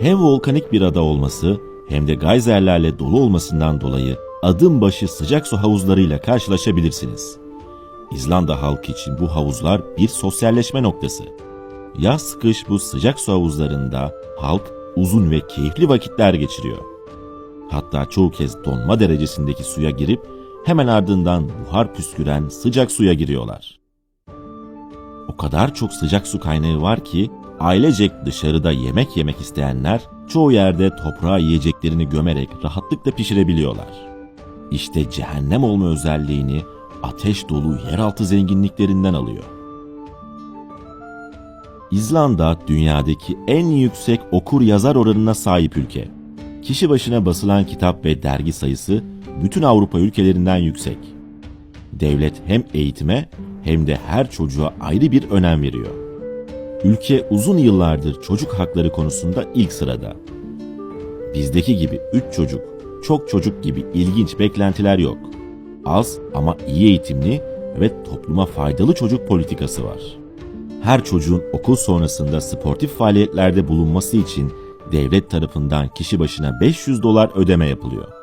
Hem volkanik bir ada olması hem de gayzerlerle dolu olmasından dolayı adım başı sıcak su havuzlarıyla karşılaşabilirsiniz. İzlanda halkı için bu havuzlar bir sosyalleşme noktası. Yaz kış bu sıcak su havuzlarında halk uzun ve keyifli vakitler geçiriyor. Hatta çoğu kez donma derecesindeki suya girip hemen ardından buhar püsküren sıcak suya giriyorlar. O kadar çok sıcak su kaynağı var ki ailecek dışarıda yemek yemek isteyenler çoğu yerde toprağa yiyeceklerini gömerek rahatlıkla pişirebiliyorlar. İşte cehennem olma özelliğini ateş dolu yeraltı zenginliklerinden alıyor. İzlanda dünyadaki en yüksek okur yazar oranına sahip ülke. Kişi başına basılan kitap ve dergi sayısı bütün Avrupa ülkelerinden yüksek. Devlet hem eğitime hem de her çocuğa ayrı bir önem veriyor. Ülke uzun yıllardır çocuk hakları konusunda ilk sırada. Bizdeki gibi 3 çocuk, çok çocuk gibi ilginç beklentiler yok. Az ama iyi eğitimli ve topluma faydalı çocuk politikası var. Her çocuğun okul sonrasında sportif faaliyetlerde bulunması için devlet tarafından kişi başına 500 dolar ödeme yapılıyor.